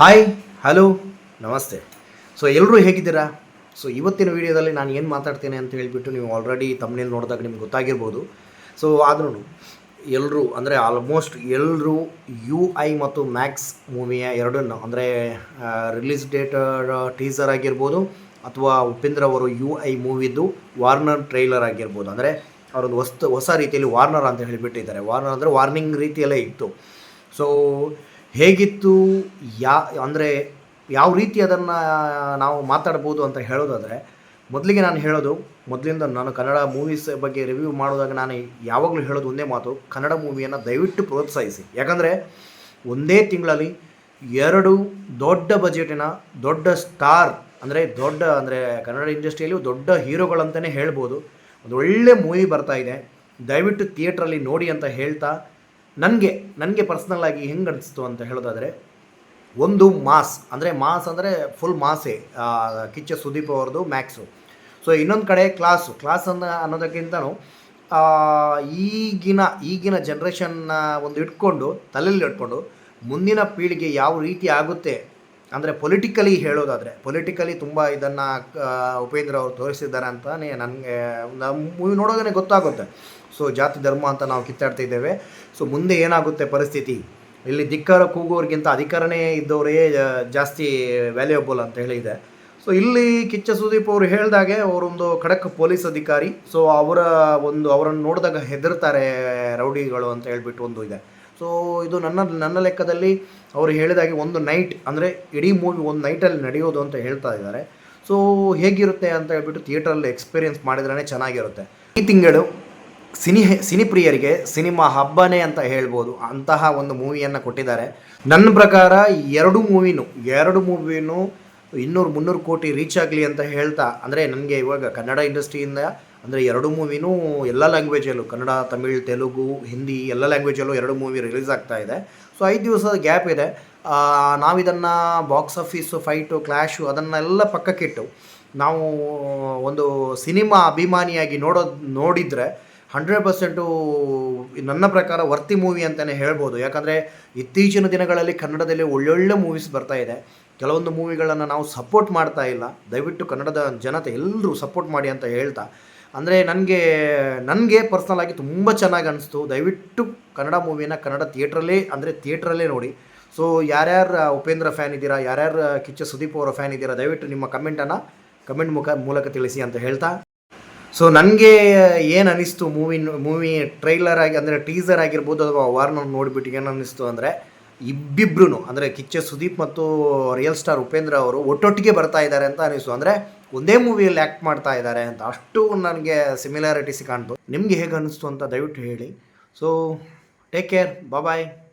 Hi hello ನಮಸ್ತೆ. So ಎಲ್ಲರೂ ಹೇಗಿದ್ದೀರಾ? ಸೊ ಇವತ್ತಿನ ವಿಡಿಯೋದಲ್ಲಿ ನಾನು ಏನು ಮಾತಾಡ್ತೇನೆ ಅಂತ ಹೇಳಿಬಿಟ್ಟು ನೀವು ಆಲ್ರೆಡಿ ತಮ್ಮನೇಲಿ ನೋಡಿದಾಗ ನಿಮ್ಗೆ ಗೊತ್ತಾಗಿರ್ಬೋದು. ಸೊ ಆದ್ರೂ ಎಲ್ಲರೂ ಅಂದರೆ ಆಲ್ಮೋಸ್ಟ್ ಎಲ್ಲರೂ ಯು ಐ ಮತ್ತು ಮ್ಯಾಕ್ಸ್ ಮೂವಿಯ ಎರಡನ್ನು, ಅಂದರೆ ರಿಲೀಸ್ ಡೇಟ್ ಟೀಸರ್ ಆಗಿರ್ಬೋದು, ಅಥವಾ ಉಪೇಂದ್ರ ಅವರು ಯು ಐ ಮೂವಿದು ವಾರ್ನರ್ ಟ್ರೈಲರ್ ಆಗಿರ್ಬೋದು. ಅಂದರೆ ಅವರೊಂದು ಹೊಸ ಹೊಸ ರೀತಿಯಲ್ಲಿ ವಾರ್ನರ್ ಅಂತ ಹೇಳಿಬಿಟ್ಟಿದ್ದಾರೆ. ವಾರ್ನರ್ ಅಂದರೆ ವಾರ್ನಿಂಗ್ ರೀತಿಯಲ್ಲೇ ಇತ್ತು. ಸೊ ಹೇಗಿತ್ತು, ಯಾ, ಅಂದರೆ ಯಾವ ರೀತಿ ಅದನ್ನು ನಾವು ಮಾತಾಡ್ಬೋದು ಅಂತ ಹೇಳೋದಾದರೆ, ಮೊದಲಿಗೆ ನಾನು ಹೇಳೋದು, ಮೊದಲಿಂದ ನಾನು ಕನ್ನಡ ಮೂವೀಸ್ ಬಗ್ಗೆ ರಿವ್ಯೂ ಮಾಡೋದಾಗ ನಾನು ಯಾವಾಗಲೂ ಹೇಳೋದು ಒಂದೇ ಮಾತು, ಕನ್ನಡ ಮೂವಿಯನ್ನು ದಯವಿಟ್ಟು ಪ್ರೋತ್ಸಾಹಿಸಿ. ಯಾಕಂದರೆ ಒಂದೇ ತಿಂಗಳಲ್ಲಿ ಎರಡು ದೊಡ್ಡ ಬಜೆಟಿನ ದೊಡ್ಡ ಸ್ಟಾರ್ ಅಂದರೆ ದೊಡ್ಡ, ಅಂದರೆ ಕನ್ನಡ ಇಂಡಸ್ಟ್ರಿಯಲ್ಲಿ ದೊಡ್ಡ ಹೀರೋಗಳಂತಲೇ ಹೇಳ್ಬೋದು. ಒಂದು ಒಳ್ಳೆ ಮೂವಿ ಬರ್ತಾ ಇದೆ. ದಯವಿಟ್ಟು ಥಿಯೇಟ್ರಲ್ಲಿ ನೋಡಿ ಅಂತ ಹೇಳ್ತಾ ನನಗೆ ನನಗೆ ಪರ್ಸ್ನಲ್ಲಾಗಿ ಹೆಂಗೆ ಅನಿಸ್ತು ಅಂತ ಹೇಳೋದಾದರೆ, ಒಂದು ಮಾಸ್, ಅಂದರೆ ಮಾಸ್ ಅಂದರೆ ಫುಲ್ ಮಾಸೇ ಕಿಚ್ಚ ಸುದೀಪ್ ಅವ್ರದ್ದು ಮ್ಯಾಕ್ಸು ಸೊ ಇನ್ನೊಂದು ಕಡೆ ಕ್ಲಾಸು ಕ್ಲಾಸ್ ಅನ್ನ, ಅನ್ನೋದಕ್ಕಿಂತನೂ ಈಗಿನ ಈಗಿನ ಜನ್ರೇಷನ್ನ ಒಂದು ಇಟ್ಕೊಂಡು, ತಲೆಯಲ್ಲಿ ಇಟ್ಕೊಂಡು, ಮುಂದಿನ ಪೀಳಿಗೆ ಯಾವ ರೀತಿ ಆಗುತ್ತೆ ಅಂದರೆ ಪೊಲಿಟಿಕಲಿ ಹೇಳೋದಾದರೆ ಪೊಲಿಟಿಕಲಿ ತುಂಬ ಇದನ್ನು ಉಪೇಂದ್ರ ಅವರು ತೋರಿಸಿದ್ದಾರೆ ಅಂತಲೇ ನನಗೆ ಮೂವಿ ನೋಡೋದೇ ಗೊತ್ತಾಗುತ್ತೆ. ಸೊ ಜಾತಿ, ಧರ್ಮ ಅಂತ ನಾವು ಕಿತ್ತಾಡ್ತಿದ್ದೇವೆ ಸೊ ಮುಂದೆ ಏನಾಗುತ್ತೆ ಪರಿಸ್ಥಿತಿ? ಇಲ್ಲಿ ಧಿಕ್ಕಾರ, ಕೂಗೋರಿಗಿಂತ ಅಧಿಕಾರನೇ ಇದ್ದವರೇ ಜಾಸ್ತಿ ವ್ಯಾಲ್ಯೂಯಬಲ್ ಅಂತ ಹೇಳಿದೆ. ಸೊ ಇಲ್ಲಿ ಕಿಚ್ಚ ಸುದೀಪ್ ಅವರು ಹೇಳಿದಾಗೆ ಅವರೊಂದು ಖಡಕ್ ಪೊಲೀಸ್ ಅಧಿಕಾರಿ. ಸೊ ಅವರ ಒಂದು, ಅವರನ್ನು ನೋಡಿದಾಗ ಹೆದರ್ತಾರೆ ರೌಡಿಗಳು ಅಂತ ಹೇಳ್ಬಿಟ್ಟು ಒಂದು ಇದೆ. ಸೊ ಇದು ನನ್ನ ನನ್ನ ಲೆಕ್ಕದಲ್ಲಿ ಅವರು ಹೇಳಿದಾಗೆ ಒಂದು ನೈಟ್ ಅಂದರೆ ಇಡೀ ಮೂವಿ ಒಂದು ನೈಟಲ್ಲಿ ನಡೆಯೋದು ಅಂತ ಹೇಳ್ತಾ ಇದ್ದಾರೆ. ಸೊ ಹೇಗಿರುತ್ತೆ ಅಂತ ಹೇಳ್ಬಿಟ್ಟು ಥಿಯೇಟ್ರಲ್ಲಿ ಎಕ್ಸ್ಪೀರಿಯೆನ್ಸ್ ಮಾಡಿದ್ರೇ ಚೆನ್ನಾಗಿರುತ್ತೆ. ಈ ತಿಂಗಳು ಸಿನಿ ಸಿನಿಪ್ರಿಯರಿಗೆ ಸಿನಿಮಾ ಹಬ್ಬನೇ ಅಂತ ಹೇಳ್ಬೋದು. ಅಂತಹ ಒಂದು ಮೂವಿಯನ್ನು ಕೊಟ್ಟಿದ್ದಾರೆ. ನನ್ನ ಪ್ರಕಾರ ಎರಡು ಮೂವಿನೂ ಎರಡು ಮೂವಿನೂ ಇನ್ನೂರು ಮುನ್ನೂರು ಕೋಟಿ ರೀಚ್ ಆಗಲಿ ಅಂತ ಹೇಳ್ತಾ, ಅಂದರೆ ನನಗೆ ಇವಾಗ ಕನ್ನಡ ಇಂಡಸ್ಟ್ರಿಯಿಂದ ಅಂದರೆ ಎರಡು ಮೂವಿನೂ ಎಲ್ಲ ಲ್ಯಾಂಗ್ವೇಜಲ್ಲೂ ಕನ್ನಡ, ತಮಿಳ್, ತೆಲುಗು, ಹಿಂದಿ, ಎಲ್ಲ ಲ್ಯಾಂಗ್ವೇಜಲ್ಲೂ ಎರಡು ಮೂವಿ ರಿಲೀಸ್ ಆಗ್ತಾ ಇದೆ. ಸೊ ಐದು ದಿವಸದ ಗ್ಯಾಪ್ ಇದೆ. ನಾವಿದನ್ನು ಬಾಕ್ಸ್ ಆಫೀಸು ಫೈಟು ಕ್ಲ್ಯಾಶು ಅದನ್ನೆಲ್ಲ ಪಕ್ಕಕ್ಕಿಟ್ಟು ನಾವು ಒಂದು ಸಿನಿಮಾ ಅಭಿಮಾನಿಯಾಗಿ ನೋಡೋದು ನೋಡಿದರೆ ಹಂಡ್ರೆಡ್ ಪರ್ಸೆಂಟು ನನ್ನ ಪ್ರಕಾರ ವರ್ತಿ ಮೂವಿ ಅಂತಲೇ ಹೇಳ್ಬೋದು. ಯಾಕಂದರೆ ಇತ್ತೀಚಿನ ದಿನಗಳಲ್ಲಿ ಕನ್ನಡದಲ್ಲಿ ಒಳ್ಳೊಳ್ಳೆ ಮೂವೀಸ್ ಬರ್ತಾ ಇದೆ. ಕೆಲವೊಂದು ಮೂವಿಗಳನ್ನು ನಾವು ಸಪೋರ್ಟ್ ಮಾಡ್ತಾ ಇಲ್ಲ. ದಯವಿಟ್ಟು ಕನ್ನಡದ ಜನತೆ ಎಲ್ಲರೂ ಸಪೋರ್ಟ್ ಮಾಡಿ ಅಂತ ಹೇಳ್ತಾ. ಅಂದರೆ ನನಗೆ ನನಗೆ ಪರ್ಸ್ನಲ್ ಆಗಿ ತುಂಬ ಚೆನ್ನಾಗಿ ಅನಿಸ್ತು. ದಯವಿಟ್ಟು ಕನ್ನಡ ಮೂವಿನ ಕನ್ನಡ ಥಿಯೇಟ್ರಲ್ಲೇ ಅಂದರೆ ಥಿಯೇಟ್ರಲ್ಲೇ ನೋಡಿ. ಸೊ ಯಾರ್ಯಾರು ಉಪೇಂದ್ರ ಫ್ಯಾನ್ ಇದ್ದೀರಾ, ಯಾರ್ಯಾರು ಕಿಚ್ಚ ಸುದೀಪ್ ಅವರ ಫ್ಯಾನ್ ಇದ್ದೀರಾ, ದಯವಿಟ್ಟು ನಿಮ್ಮ ಕಮೆಂಟನ್ನು ಕಮೆಂಟ್ ಮುಖ, ಮೂಲಕ ತಿಳಿಸಿ ಅಂತ ಹೇಳ್ತಾ. ಸೊ ನನಗೆ ಏನು ಅನಿಸ್ತು ಮೂವಿ ಮೂವಿ ಟ್ರೈಲರ್ ಆಗಿ, ಅಂದರೆ ಟೀಸರ್ ಆಗಿರ್ಬೋದು ಅಥವಾ ವಾರ್ನ ನೋಡಿಬಿಟ್ಟು ಏನು ಅನ್ನಿಸ್ತು ಅಂದರೆ ಇಬ್ಬಿಬ್ರು ಅಂದರೆ ಕಿಚ್ಚ ಸುದೀಪ್ ಮತ್ತು ರಿಯಲ್ ಸ್ಟಾರ್ ಉಪೇಂದ್ರ ಅವರು ಒಟ್ಟೊಟ್ಟಿಗೆ ಬರ್ತಾ ಇದ್ದಾರೆ ಅಂತ ಅನಿಸ್ತು. ಅಂದರೆ ಒಂದೇ ಮೂವಿಯಲ್ಲಿ ಆ್ಯಕ್ಟ್ ಮಾಡ್ತಾ ಇದ್ದಾರೆ ಅಂತ ಅಷ್ಟು ನನಗೆ ಸಿಮಿಲಾರಿಟೀಸ್ ಕಾಣ್ತು ನಿಮಗೆ ಹೇಗೆ ಅನ್ನಿಸ್ತು ಅಂತ ದಯವಿಟ್ಟು ಹೇಳಿ. So take care bye